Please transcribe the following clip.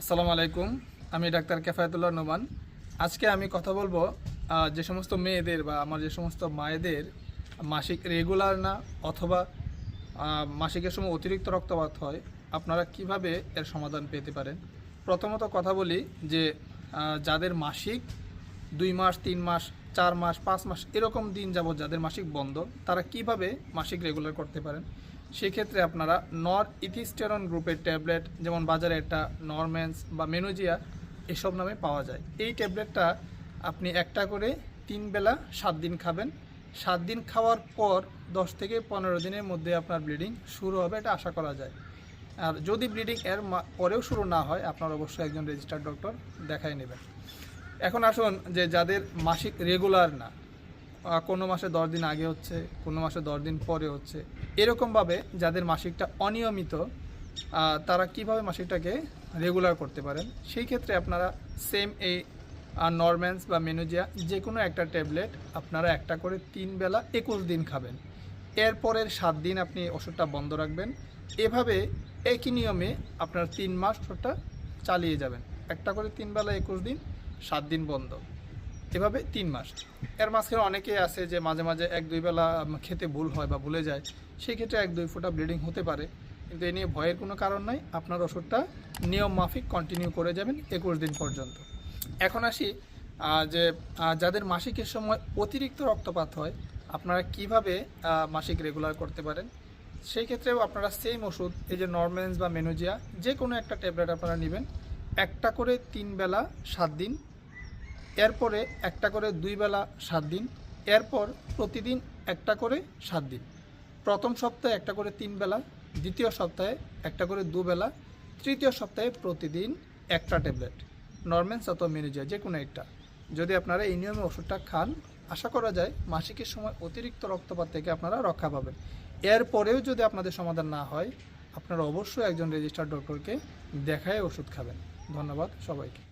আসসালামু আলাইকুম, আমি ডাক্তার কেফায়তুল্লাহ নোমান। আজকে আমি কথা বলব যে সমস্ত মেয়েদের বা আমার যে সমস্ত মায়েদের মাসিক রেগুলার না অথবা মাসিকের সময় অতিরিক্ত রক্তপাত হয়, আপনারা কীভাবে এর সমাধান পেতে পারেন? প্রথমত কথা বলি যে যাদের মাসিক দুই মাস, তিন মাস চার মাস, পাঁচ মাস এরকম দিন যাবৎ যাদের মাসিক বন্ধ, তারা কীভাবে মাসিক রেগুলার করতে পারেন? সেক্ষেত্রে আপনারা নর ইথিস্টেরন গ্রুপের ট্যাবলেট, যেমন বাজারে একটা নরম্যান্স বা মেনোজিয়া, এসব নামে পাওয়া যায়। এই ট্যাবলেটটা আপনি একটা করে তিন বেলা সাত দিন খাবেন। সাত দিন খাওয়ার পর দশ থেকে পনেরো দিনের মধ্যে আপনার ব্লিডিং শুরু হবে এটা আশা করা যায়। আর যদি ব্লিডিং এর পরেও শুরু না হয়, আপনার অবশ্যই একজন রেজিস্টার্ড ডক্টর দেখাই নেবেন। এখন আসুন যে যাদের মাসিক রেগুলার না কোনো মাসে দশ দিন আগে হচ্ছে, কোনো মাসে দশ দিন পরে হচ্ছে, এরকমভাবে যাদের মাসিকটা অনিয়মিত তারা কীভাবে মাসিকটাকে রেগুলার করতে পারেন? সেই ক্ষেত্রে আপনারা সেম এই নরম্যান্স বা মেনুজিয়া যে কোনো একটা ট্যাবলেট আপনারা একটা করে তিন বেলা একুশ দিন খাবেন। এরপরের সাত দিন আপনি ওষুধটা বন্ধ রাখবেন। এভাবে একই নিয়মে আপনার তিন মাস ওষুধটা চালিয়ে যাবেন। একটা করে তিন বেলা একুশ দিন সাত দিন বন্ধ। এভাবে তিন মাস। এর মাঝখানে অনেকেই আছে যে মাঝে মাঝে এক, দুই বেলা খেতে ভুল হয় বা ভুলে যায়, সেই ক্ষেত্রে এক, দুই ফোঁটা ব্লিডিং হতে পারে। কিন্তু এ নিয়ে ভয়ের কোনো কারণ নাই। আপনার ওষুধটা নিয়ম মাফিক কন্টিনিউ করে যাবেন একুশ দিন পর্যন্ত। এখন আসি যে যাদের মাসিকের সময় অতিরিক্ত রক্তপাত হয়, আপনারা কীভাবে মাসিক রেগুলার করতে পারেন? সেই ক্ষেত্রেও আপনারা সেম ওষুধ, এই যে নরমেন্স বা মেনোজিয়া যে কোনো একটা ট্যাবলেট আপনারা নেবেন। একটা করে তিন বেলা সাত দিন, এরপরে একটা করে দুই বেলা সাত দিন, এরপর প্রতিদিন একটা করে সাত দিন। প্রথম সপ্তাহে একটা করে তিন বেলা, দ্বিতীয় সপ্তাহে একটা করে দুবেলা তৃতীয় সপ্তাহে প্রতিদিন একটা ট্যাবলেট। নরমেন্স অথবা মেনুজিয়া যে কোনো একটা। যদি আপনারা এই নিয়মে ওষুধটা খান, আশা করা যায় মাসিকের সময় অতিরিক্ত রক্তপাত থেকে আপনারা রক্ষা পাবেন। এরপরেও যদি আপনাদের সমাধান না হয়, আপনারা অবশ্যই একজন রেজিস্টার্ড ডক্টরকে দেখায় ওষুধ খাবেন। ধন্যবাদ সবাইকে।